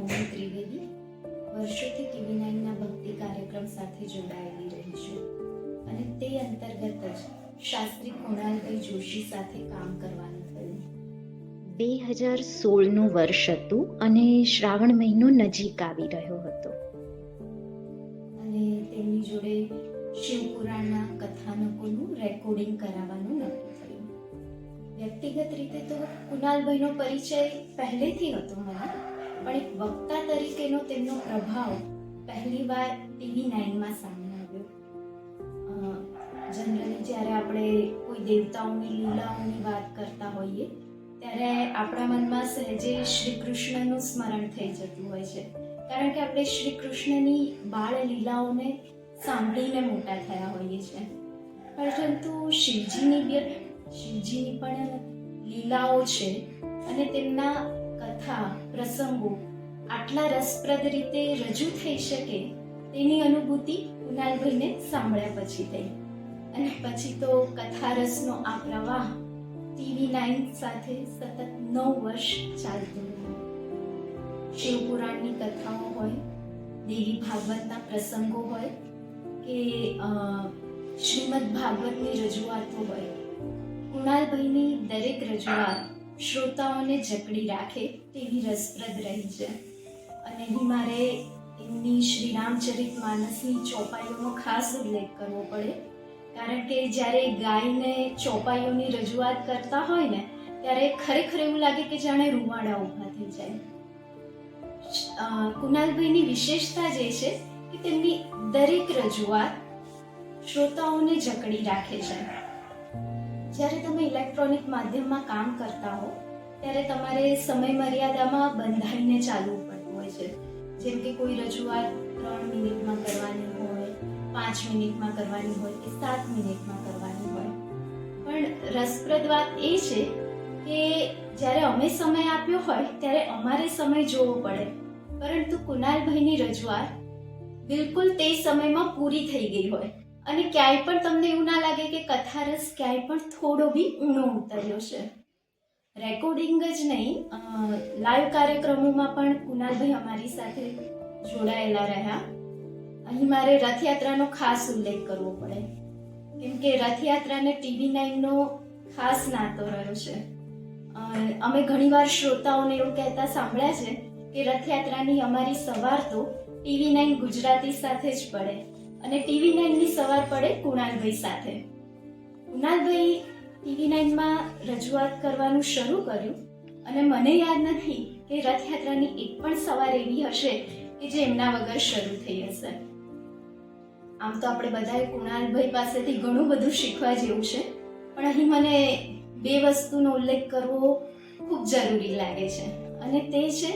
મૌની ત્રિવેદી. વર્ષોથી ટીવી નાઇનના ભક્તિ કાર્યક્રમ સાથે જોડાયેલી રહી છું. અને તે અંતર્ગત જ શાસ્ત્રી કુણાલભાઈ જોશી સાથે કામ કરવાનું થયું. બે હજાર સોળનું વર્ષ હતું અને શ્રાવણ મહિનો નજીક આવી રહ્યો હતો. અને તેમની જોડે શિવપુરાણના કથાનકોનું રેકોર્ડિંગ કરાવવાનું નક્કી થયું. વ્યક્તિગત રીતે તો કુણાલભાઈનો પરિચય પહેલેથી હતો મને. પણ એક વક્તા તરીકેનો તેમનો પ્રભાવ પહેલીવાર ટીવી નાઇનમાં સામે આવ્યો. જનરલી જ્યારે આપણે કોઈ દેવતાઓની લીલાઓની વાત કરતા હોઈએ, ત્યારે આપણા મનમાં સહેજે શ્રી કૃષ્ણનું સ્મરણ થઈ જતું હોય છે. કારણ કે આપણે શ્રી કૃષ્ણની બાળ લીલાઓને સાંભળીને મોટા થયા હોઈએ છીએ. પરંતુ શિવજીની શિવજીની પણ લીલાઓ છે અને તેમના કથા, પ્રસંગો આટલા રસપ્રદ રીતે રજૂ થઈ શકે તેની અનુભૂતિ કુનાલભાઈને સાંભળ્યા પછી થઈ. અને પછી તો કથા રસનો આ પ્રવાહ ટીવી નાઇન સાથે સતત નવ વર્ષ ચાલતો શિવપુરાણની કથાઓ હોય, દેવી ભાગવતના પ્રસંગો હોય કે શ્રીમદ ભાગવતની રજૂઆતો હોય, કુણાલભાઈની દરેક રજૂઆત શ્રોતાઓને જકડી રાખે તેવી રસપ્રદ રહી છે. અને અહીં મારે એમની શ્રી રામચરિત માનસની ચોપાઈઓનો ખાસ ઉલ્લેખ કરવો પડે. કારણ કે જ્યારે ગાયને ચોપાઈઓની રજૂઆત કરતા હોય ને, ત્યારે ખરેખર એવું લાગે કે જાણે રૂવાડા ઊભા થઈ જાય. કુનાલભાઈની વિશેષતા જે છે કે તેમની દરેક રજૂઆત શ્રોતાઓને જકડી રાખે છે. જ્યારે તમે ઇલેક્ટ્રોનિક માધ્યમમાં કામ કરતા હો, ત્યારે તમારે સમય મર્યાદામાં બંધાઈને ચાલવું પડતું હોય છે. જેમ કે કોઈ રજૂઆત ત્રણ મિનિટમાં કરવાની હોય, પાંચ મિનિટમાં કરવાની હોય કે સાત મિનિટમાં કરવાની હોય. પણ રસપ્રદ વાત એ છે કે જ્યારે અમે સમય આપ્યો હોય, ત્યારે અમારે સમય જોવો પડે. પરંતુ કુનાલભાઈની રજૂઆત બિલકુલ તે સમયમાં પૂરી થઈ ગઈ હોય. અને ક્યાંય પણ તમને એવું ના લાગે કે કથારસ ક્યાંય પણ થોડો બી ઊણો ઉતર્યો છે. રેકોર્ડિંગ જ નહીં લાઈવ કાર્યક્રમોમાં પણ કુનાલભાઈ અમારી સાથે જોડાયેલા રહ્યા. અહીં મારે રથયાત્રાનો ખાસ ઉલ્લેખ કરવો પડે. કેમ કે રથયાત્રાને ટીવી નાઇનનો ખાસ નાતો રહ્યો છે. અમે ઘણીવાર શ્રોતાઓને એવું કહેતા સાંભળ્યા છે કે રથયાત્રાની અમારી સવાર તો ટીવી નાઇન ગુજરાતી સાથે જ પડે. અને ટીવી નાઇનની સવાર પડે કુણાલભાઈ સાથે. કુણાલભાઈ ટીવી નાઇનમાં રજૂઆત કરવાનું શરૂ કર્યું અને મને યાદ નથી કે રથયાત્રાની એક પણ સવાર એવી હશે કે જે એમના વગર શરૂ થઈ હશે. આમ તો આપણે બધાએ કુણાલભાઈ પાસેથી ઘણું બધું શીખવા જેવું છે, પણ અહીં મને બે વસ્તુનો ઉલ્લેખ કરવો ખૂબ જરૂરી લાગે છે. અને તે છે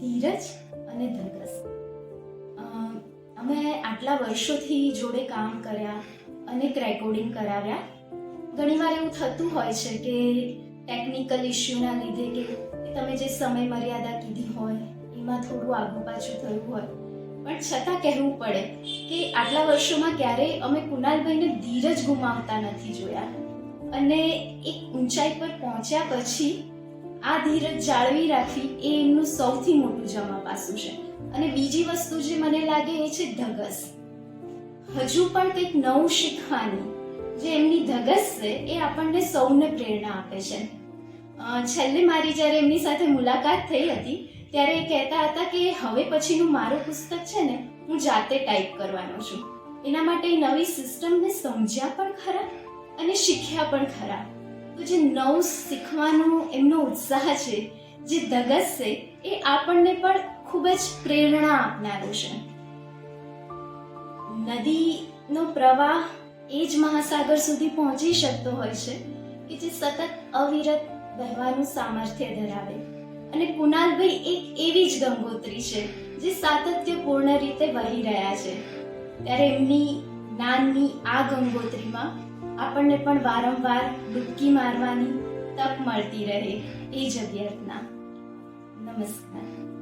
ધીરજ અને ધગસ આટલા વર્ષોથી જોડે કામ કર્યા અનેક રેકોર્ડિંગ કરાવ્યા. ઘણીવાર એવું થતું હોય છે કે ટેકનિકલ ઇસ્યુના લીધે કે તમે જે સમય મર્યાદા કીધી હોય, એમાં થોડું આગુ પાછું થયું હોય. પણ છતાં કહેવું પડે કે આટલા વર્ષોમાં ક્યારેય અમે કુનાલભાઈને ધીરજ ગુમાવતા નથી જોયા. અને એક ઊંચાઈ પર પહોંચ્યા પછી આ ધીરજ જાળવી રાખવી એ એમનું સૌથી મોટું જમા પાસું છે. અને બીજી વસ્તુ જે મને લાગે એ છે ધગસ. હજુ પણ કંઈક નવું શીખવાની જે એમની ધગસ છે એ આપણને સૌને પ્રેરણા આપે છે. છેલ્લે મારી જ્યારે એમની સાથે મુલાકાત થઈ હતી, ત્યારે એ કહેતા હતા કે હવે પછીનું મારું પુસ્તક છે ને, હું જાતે ટાઈપ કરવાનો છું. એના માટે એ નવી સિસ્ટમને સમજ્યા પણ ખરા અને શીખ્યા પણ ખરા. તો જે નવું શીખવાનો એમનો ઉત્સાહ છે, જે ધગસ છે, એ આપણને પણ ખૂબ જ પ્રેરણા આપનારું છે. નદીનો પ્રવાહ એ જ મહાસાગર સુધી પહોંચી શકતો હોય છે કે જે સતત અવિરત વહેવાનું સામર્થ્ય ધરાવે. અને કુનાલભાઈ એક એવી જ ગંગોત્રી છે જે સાતત્યપૂર્ણ રીતે વહી રહ્યા છે. ત્યારે એમની જ્ઞાનની આ ગંગોત્રીમાં આપણને પણ વારંવાર ડૂબકી મારવાની તક મળતી રહે એ જ અભ્યર્થના. નમસ્કાર.